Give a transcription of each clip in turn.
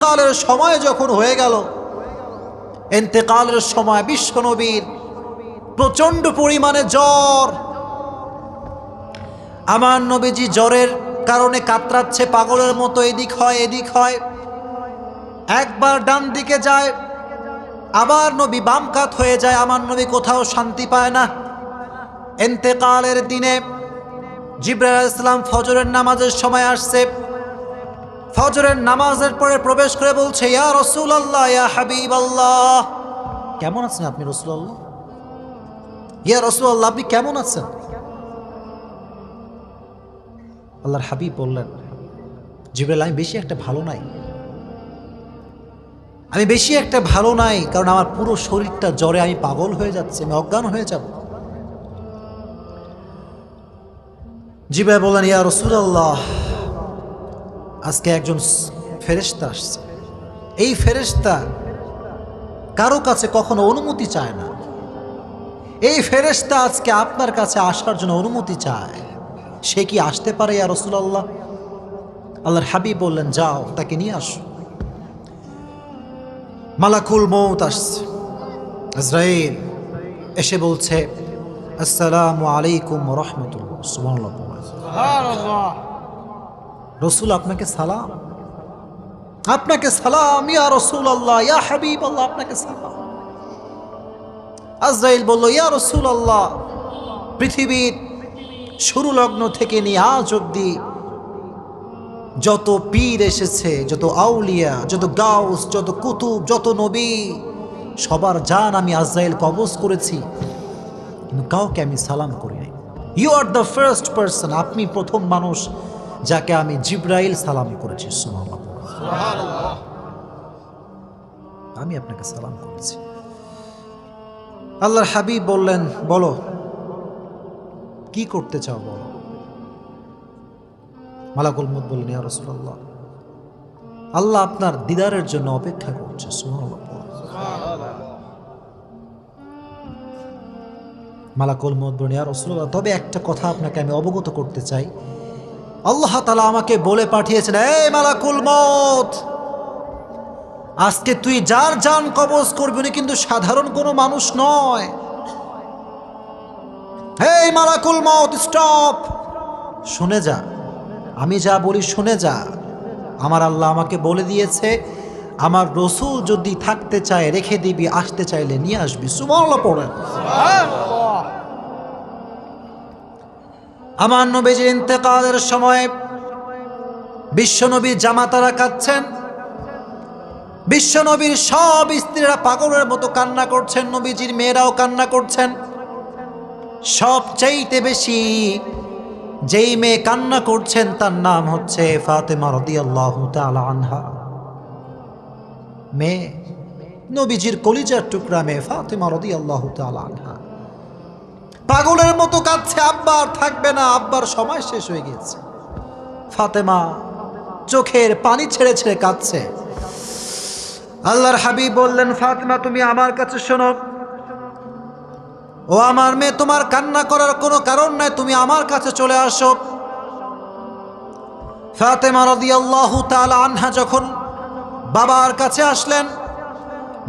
কালের সময় যখন হয়ে গেল এন্তেকালের সময় বিশ্বনবীর প্রচণ্ড পরিমাণে জ্বর। আমার নবীজি জ্বরের কারণে কাতরাচ্ছে, পাগলের মতো এদিক হয় এদিক হয়। একবার ডান দিকে যায়, আবার নবী বাম কাত হয়ে যায়, আমার নবী কোথাও শান্তি পায় না। এন্তেকালের দিনে জিব্রাইল ইসলাম ফজরের নামাজের সময় আসছে। ফজরের নামাজের পরে প্রবেশ করে বলছে, ইয়া রসুল আল্লাহ ইয়া হাবিব আল্লাহ কেমন আছেন আপনি রসুল আল্লাহ ইয়া রসুল আল্লাহ আপনি কেমন আছেন? আল্লাহর হাবিব বললেন, জিব্রাইল, আমি বেশি একটা ভালো নাই। আমি বেশি একটা ভালো নাই, কারণ আমার পুরো শরীরটা জ্বরে আমি পাগল হয়ে যাচ্ছে, আমি অজ্ঞান হয়ে যাব। জিবাই বললেন, ইয়া রসুল আল্লাহ আজকে একজন ফেরেস্তা আসছে। এই ফেরেস্তা কারও কাছে কখনো অনুমতি চায় না। এই ফেরেস্তা আজকে আপনার কাছে আসার জন্য অনুমতি চায়। সে কি আসতে পারে, ইয়া রসুল আল্লাহ আল্লাহর হাবিব বললেন, যাও, তাকে নিয়ে আসো। মালাকুল মৌত আসছে। ইসরায়েল এসে বলছে, আসসালামু আলাইকুম রহমতুল্লাহ। সুবহানাল্লাহ। রসুল আপনাকে সালাম। আপনাকে সালাম, ইয়া রসুল আল্লাহ ইয়া হাবিব আল্লাহ আপনাকে সালাম। আজরাইল বলল, ইয়া রসুল আল্লাহ পৃথিবীর শুরু লগ্ন থেকে নিয়ে আজ অব্দি যত পীর এসেছে, যত আউলিয়া, যত গাউস, যত কুতুব, যত নবী, সবার জান আমি আজরাইল কবজ করেছি। কিন্তু কাউকে আমি সালাম করি নাই। You are the first person আপনি প্রথম মানুষ যাকে আমি জিব্রাইল সালাম করেছি। আমি আপনাকে সালাম করেছি। আল্লাহর হাবিব বললেন, বলো, কি করতে চাও বলো? মালাকুল মুদ বললেন, ইয়া আল্লাহ আপনার দিদারের জন্য অপেক্ষা করছে। মালাকুল মত বলেন ইয়া তবে একটা কথা আপনাকে আমি অবগত করতে চাই। আল্লাহ তালা আমাকে বলে পাঠিয়েছেন, এই মালাকুল মত আজকে তুই যার যান কবজ করবি, উনি কিন্তু সাধারণ কোনো মানুষ নয়। এই মালাকুল মত স্টপ। শুনে যা, আমি যা বলি শুনে যা। আমার আল্লাহ আমাকে বলে দিয়েছে, আমার রসুল যদি থাকতে চায়, রেখে দিবি, আসতে চাইলে নিয়ে আসবি। সুমল্লা পড়েন। আমার নবীজির ইন্তেকালের সময় বিশ্বনবীর জামাতারা কাঁদছেন। বিশ্বনবীর সব স্ত্রীরা পাগলের মতো কান্না করছেন, নবীজির মেয়েরাও কান্না করছেন। সবচাইতে বেশি যেই মেয়ে কান্না করছেন, তার নাম হচ্ছে ফাতেমা রদিয়াল্লাহু তাআলা আনহা। মেয়ে, নবীজির কলিজার টুকরা মেয়ে ফাতেমা রদিয়াল্লাহু তাআলা আনহা। পাগলের মতো কাঁদছে, আব্বা, আর থাকবে না। আব্বার সময় শেষ হয়ে গেছে ফাতেমা চোখের পানি ছেড়ে ছেড়ে কাঁদছে। আল্লাহর হাবিব বললেন, ফাতেমা, তুমি আমার কাছে শোনো। ও আমার মেয়ে, তোমার কান্না করার কোনো কারণ নাই, তুমি আমার কাছে চলে আসো। ফাতেমা রাদিয়াল্লাহু তাআলা আনহা যখন বাবার কাছে আসলেন,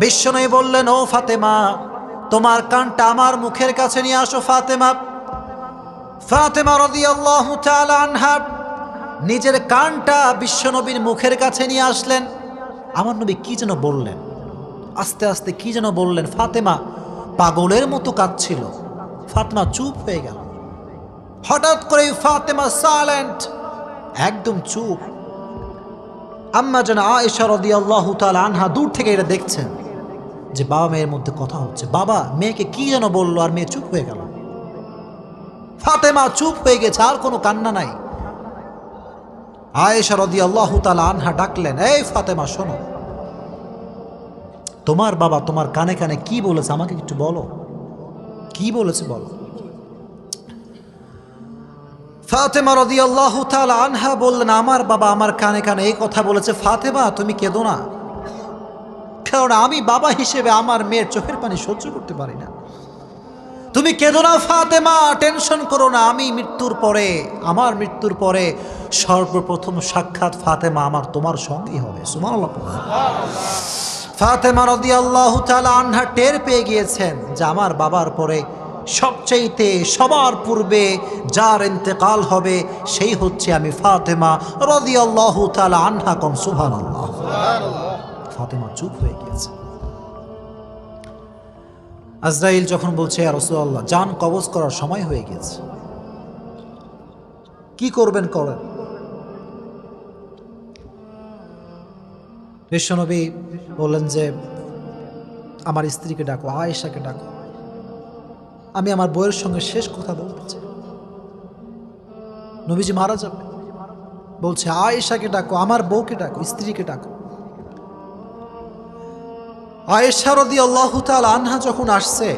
বিশ্বনবী বললেন, ও ফাতেমা তোমার কানটা আমার মুখের কাছে নিয়ে আসো, ফাতেমা। ফাতেমা রাদিয়াল্লাহু আনহা নিজের কানটা বিশ্বনবীর মুখের কাছে নিয়ে আসলেন। আমার নবী কি যেন বললেন? আস্তে আস্তে কি যেন বললেন? ফাতেমা পাগলের মতো কাঁদছিল। ফাতেমা চুপ হয়ে গেল। হঠাৎ করে ফাতেমা সাইলেন্ট একদম চুপ। আম্মা যেন আয়েশা রাদিয়াল্লাহু তাআলা আনহা দূর থেকে এটা দেখছেন। যে বাবা মেয়ের মধ্যে কথা হচ্ছে। বাবা, মেয়েকে কি যেন বলল আর মেয়ে চুপ হয়ে গেল। ফাতেমা চুপ হয়ে গেছে, আর কোনো কান্না নাই। আয়েশা রদি আল্লাহ আনহা ডাকলেন, এই ফাতেমা, শোনো। তোমার বাবা তোমার কানে কানে কি বলেছে আমাকে একটু বলো। কি বলেছে বলো? ফাতেমা রদি আল্লাহ আনহা বললেন, আমার বাবা আমার কানে কানে এই কথা বলেছে, ফাতেমা, তুমি কেঁদো না। কারণ আমি বাবা হিসেবে আমার মেয়ের চোখের পানি সহ্য করতে পারি না। তুমি কেঁদো না ফাতেমা, টেনশন করো না, আমি মৃত্যুর পরে, আমার মৃত্যুর পরে সর্বপ্রথম সাক্ষাৎ ফাতেমা আমার তোমার সঙ্গেই হবে। সুমান ফাতেমা রদি আল্লাহ আনহা টের পেয়ে গিয়েছেন যে আমার বাবার পরে সবচাইতে সবার পূর্বে যার ইন্তেকাল হবে সেই হচ্ছে আমি ফাতেমা রদি আল্লাহ আনহা কম সুভান আল্লাহ ফাতেমা চুপ হয়ে গিয়েছে। আজরাইল যখন বলছে রসুল্লাহ যান কবজ করার সময় হয়ে গিয়েছে। কি করবেন করেন? বিশ্বনবী বললেন যে, আমার স্ত্রীকে ডাকো, আয়েশাকে ডাকো। আমি আমার বইয়ের সঙ্গে শেষ কথা বলতে চাই। নবীজি মারা যাবে। বলছে, আয়েশাকে ডাকো, আমার বউকে ডাকো, স্ত্রীকে ডাকো। আয়েশা রদি আল্লাহ তাল আনহা যখন আসছে,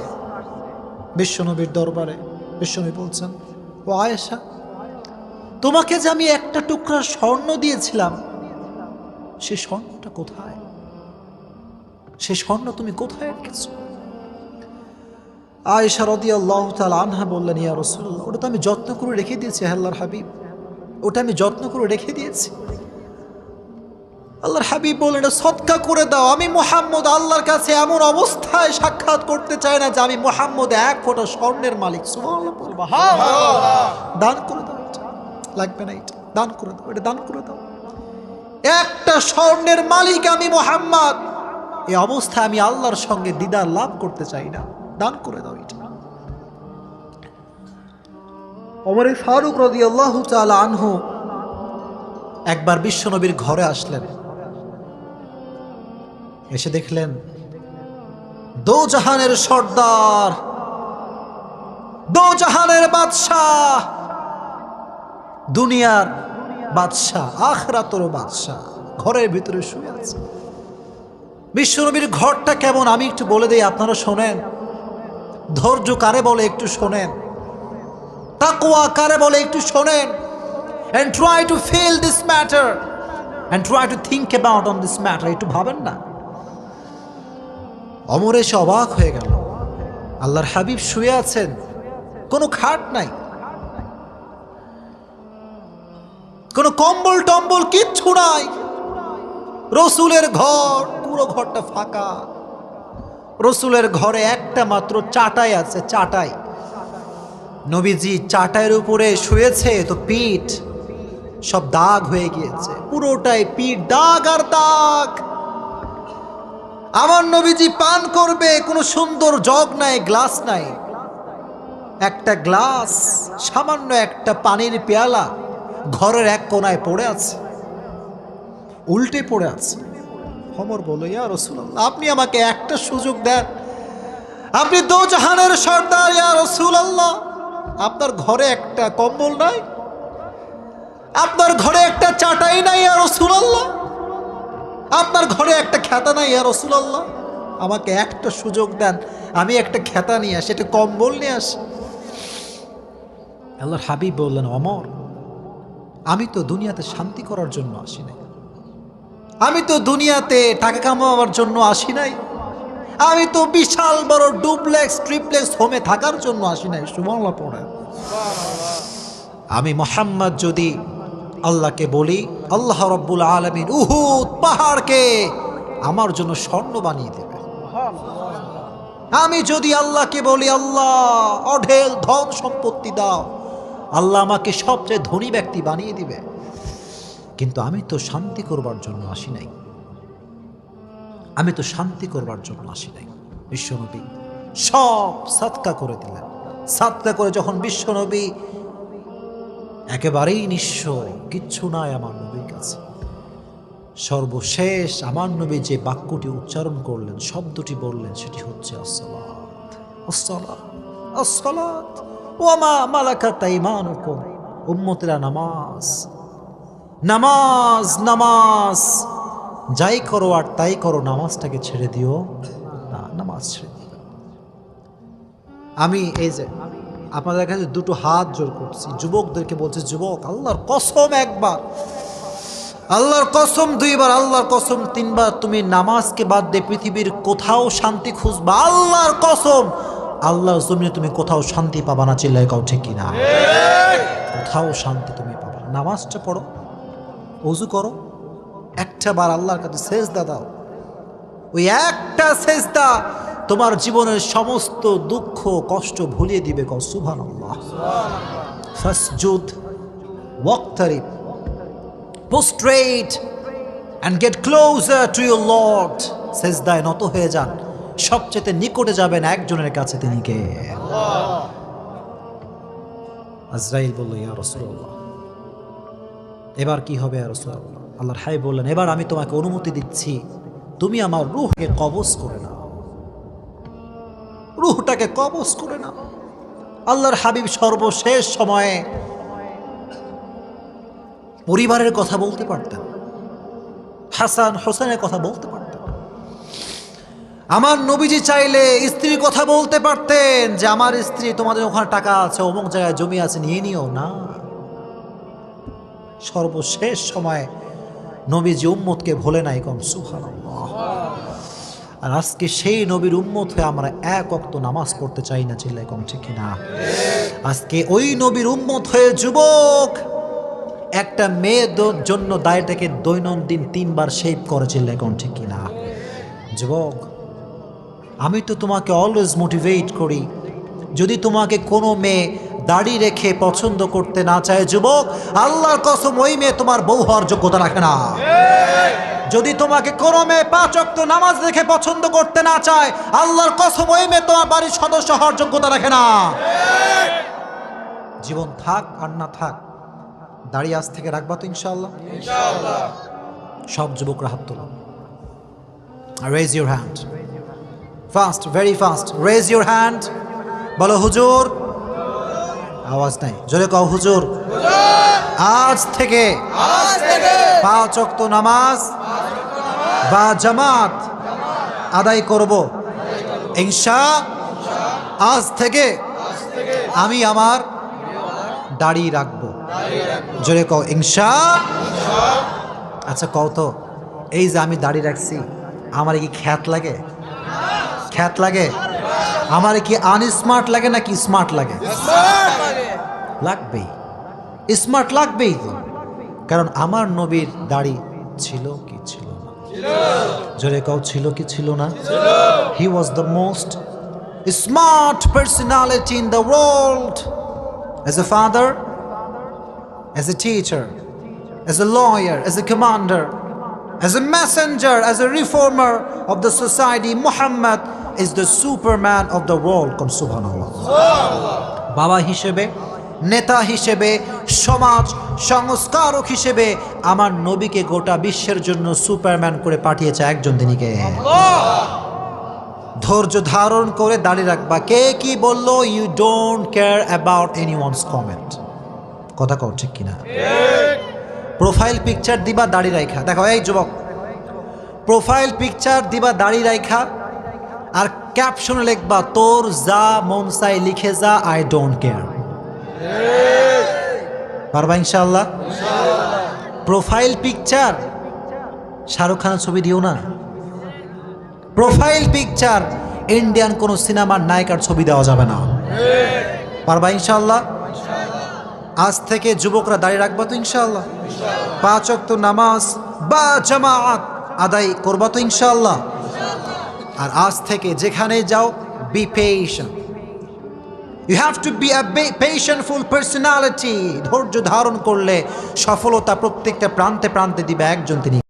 বিশ্বনবীর দরবারে, বিশ্বনবী বলছেন, ও আয়েশা, তোমাকে যে আমি একটা টুকরা স্বর্ণ দিয়েছিলাম, সে স্বর্ণটা কোথায়? সে স্বর্ণ তুমি কোথায় রেখেছ? আয়েশা রদি আল্লাহ তাল আনহা বললেন, ইয়া রসুল্লাহ ওটা তো আমি যত্ন করে রেখে দিয়েছি আল্লাহর হাবিব। ওটা আমি যত্ন করে রেখে দিয়েছি। আল্লাহর হাবিব বললেন এটা সৎকা করে দাও। আমি মোহাম্মদ আল্লাহর কাছে এমন অবস্থায় সাক্ষাৎ করতে চাই না যে আমি মোহাম্মদ এক ফোঁটা স্বর্ণের মালিক। দান করে দাও লাগবে না এটা। দান করে দাও। এটা দান করে দাও। একটা স্বর্ণের মালিক আমি মোহাম্মদ। এই অবস্থায় আমি আল্লাহর সঙ্গে দিদার লাভ করতে চাই না। দান করে দাও এটা। ওমর ফারুক রদি আল্লাহ আনহু একবার বিশ্বনবীর ঘরে আসলেন। এসে দেখলেন দো জাহানের সর্দার দো জাহানের বাদশাহ, দুনিয়ার বাদশাহ আখরাতর বাদশাহ, ঘরের ভিতরে শুয়ে আছে। বিশ্বনবীর ঘরটা কেমন? আমি একটু বলে দিই, আপনারা শোনেন। ধৈর্য কারে বলে একটু শোনেন? তাকুয়া কারে বলে একটু শোনেন? And try to feel this matter. And try to think about on this matter. একটু ভাবেন না? অমর এসে অবাক হয়ে গেল। আল্লাহর হাবিব শুয়ে আছেন, কোনো খাট নাই। কোনো কম্বল টম্বল কিচ্ছু নাই। রসুলের ঘর, পুরো ঘরটা ফাঁকা। রসুলের ঘরে একটা মাত্র চাটাই আছে, চাটাই। নবীজি চাটাইয়ের উপরে শুয়েছে, তো পিঠ সব দাগ হয়ে গিয়েছে। পুরোটাই পিঠ, দাগ আর দাগ। আমার নবীজি পান করবে, কোনো সুন্দর জগ নাই, গ্লাস নাই। একটা গ্লাস, সামান্য একটা পানির পেয়ালা ঘরের এক কোনায় পড়ে আছে, উল্টে পড়ে আছে। হমর বলো, ইয়া রসুল্লাহ আপনি আমাকে একটা সুযোগ দেন। আপনি দো জাহানের সর্দার, ইয়া রসুল আল্লাহ আপনার ঘরে একটা কম্বল নাই, আপনার ঘরে একটা চাটাই নাই, ইয়া রসুল আল্লাহ আপনার ঘরে একটা খেতা নাই, ইয়া রসুল আল্লাহ আমাকে একটা সুযোগ দেন, আমি একটা খেতা নিয়ে আসি, একটা কম্বল নিয়ে আসি। আল্লাহর হাবিব বললেন, অমর, আমি তো দুনিয়াতে শান্তি করার জন্য আসি নাই। আমি তো দুনিয়াতে টাকা কামাবার জন্য আসি নাই। আমি তো বিশাল বড় ডুপ্লেক্স, ট্রিপ্লেক্স হোমে থাকার জন্য আসি নাই। সুমলা পড়ে আমি মোহাম্মদ যদি আল্লাহকে বলি, আল্লাহ রব্বুল আলমিন উহুদ পাহাড়কে আমার জন্য স্বর্ণ বানিয়ে দেবে। আমি যদি আল্লাহকে বলি, আল্লাহ, অঢেল ধন সম্পত্তি দাও, আল্লাহ আমাকে সবচেয়ে ধনী ব্যক্তি বানিয়ে দিবে। কিন্তু আমি তো শান্তি করবার জন্য আসি নাই। আমি তো শান্তি করবার জন্য আসি নাই। বিশ্বনবী সব সাতকা করে দিলেন। সাতকা করে যখন বিশ্বনবী একেবারেই নিঃস্ব, কিচ্ছু নাই আমার নবীর কাছে। সর্বশেষ আমার নবী যে বাক্যটি উচ্চারণ করলেন, শব্দটি বললেন, সেটি হচ্ছে উম্মতেরা নামাজ। নামাজ নামাজ। যাই করো আর তাই করো, নামাজটাকে ছেড়ে দিও না, নামাজ ছেড়ে দিও। আমি এই যে আপনাদের কাছে দুটো হাত জোর করছি। যুবকদেরকে বলছে, যুবক, আল্লাহর কসম একবার, আল্লাহর কসম দুইবার, আল্লাহর কসম তিনবার তুমি নামাজকে বাদ দিয়ে পৃথিবীর কোথাও শান্তি খুঁজবা। আল্লাহর কসম, আল্লাহর জমিনে তুমি কোথাও শান্তি পাবা না, চিল্লায় কাউ ঠিক কিনা? কোথাও শান্তি তুমি পাবা নামাজটা পড়ো অজু করো, একটা বার আল্লাহর কাছে শেষ দাও। ওই একটা সেজদা তোমার জীবনের সমস্ত দুঃখ, কষ্ট ভুলিয়ে দিবে নত হয়ে যান। সবচেয়ে নিকটে যাবেন একজনের কাছে তিনি কে? আজরাইল বলল, ইয়া রাসূলুল্লাহ। এবার কি হবে, ইয়া আল্লাহর হাই বললেন, এবার আমি তোমাকে অনুমতি দিচ্ছি। তুমি আমার রূহকে কবজ করে নাও। রূহটাকে কবজ করে নাও। আল্লাহর হাবিব সর্বশেষ সময়ে পরিবারের কথা বলতে পারতেন। হাসান হোসেনের কথা বলতে পারতেন। আমার নবীজি চাইলে স্ত্রীর কথা বলতে পারতেন যে, আমার স্ত্রী, তোমাদের ওখানে টাকা আছে, অমুক জায়গায় জমি আছে, নিয়ে নিও। না। সর্বশেষ সময় নবীজি উম্মতকে ভোলে নাই কম সুহান আর আজকে সেই নবীর উম্মত হয়ে আমরা এক অক্ত নামাজ পড়তে চাই না চিল্লাই কম ঠিক না আজকে ওই নবীর উম্মত হয়ে যুবক, একটা মেয়ের জন্য দায়টাকে দৈনন্দিন তিনবার শেভ করেছিল এখন ঠিক কিনা? যুবক, আমি তো তোমাকে অলওয়েজ মোটিভেট করি। যদি তোমাকে কোনো মেয়ে দাড়ি রেখে পছন্দ করতে না চায়, যুবক, আল্লাহর কসম ওই মেয়ে তোমার বউ হওয়ার যোগ্যতা রাখে না। যদি তোমাকে কোনো মেয়ে পাঁচ অক্ত নামাজ দেখে পছন্দ করতে না চায় আল্লাহর কসম ওই মেয়ে তোমার বাড়ির সদস্য হওয়ার যোগ্যতা রাখে না। জীবন থাক আর না থাক দাঁড়িয়ে আজ থেকে রাখবা তো ইনশাল্লাহ সব যুবকরা হাত তোলো। Raise your hand fast very fast raise your hand বলো হুজুর। আওয়াজ নাই। জোরে কও হুজুর। আজ থেকে পাঁচ অক্ত নামাজ বা জামাত আদায় করব। ইনশা, আজ থেকে আমি আমার দাড়ি রাখব। জোরে কও, ইনশা। আচ্ছা কও তো, এই যে আমি দাড়ি রাখছি, আমার কি খ্যাত লাগে? খ্যাত লাগে? আমার কি আনস্মার্ট লাগে নাকি স্মার্ট লাগে? লাগবেই। স্মার্ট লাগবেই তো। কারণ আমার নবীর দাড়ি ছিল কি ছিল? জোরে কও ছিল কি ছিল না he was the most smart personality in the world as a father, as a teacher, as a lawyer, as a commander, as a messenger, as a reformer of the society, Muhammad is the superman of the world. Subhanallah. বাবা হিসেবে নেতা হিসেবে, সমাজ সংস্কারক হিসেবে আমার নবীকে গোটা বিশ্বের জন্য সুপারম্যান করে পাঠিয়েছে একজন তিনিকে ধৈর্য ধারণ করে দাঁড়িয়ে রাখবা। কে কি বলল you don't care about any one's comment কথা কও ঠিক কিনা? প্রোফাইল পিকচার দিবা দাড়ি রাখা দেখো, এই যুবক। প্রোফাইল পিকচার দিবা দাড়ি রাখা আর ক্যাপশন লিখবা, তোর যা মন চাই লিখে যা আই ডোন্ট কেয়ার পারবা ইনশাল্লাহ প্রোফাইল পিকচার শাহরুখ খানের ছবি দিও না। প্রোফাইল পিকচার ইন্ডিয়ান কোনো সিনেমার নায়িকার ছবি দেওয়া যাবে না। পারবা ইনশাল্লাহ আজ থেকে যুবকরা দাঁড়িয়ে রাখবা তো ইনশাল্লাহ পাঁচ অক্ত নামাজ বা জামাত আদায় করবা তো ইনশাল্লাহ আর আজ থেকে যেখানে যাও be patient you have to be a patientful personality ধৈর্য ধারণ করলে সফলতা প্রত্যেকটা প্রান্তে প্রান্তে দিবে একজন তিনি।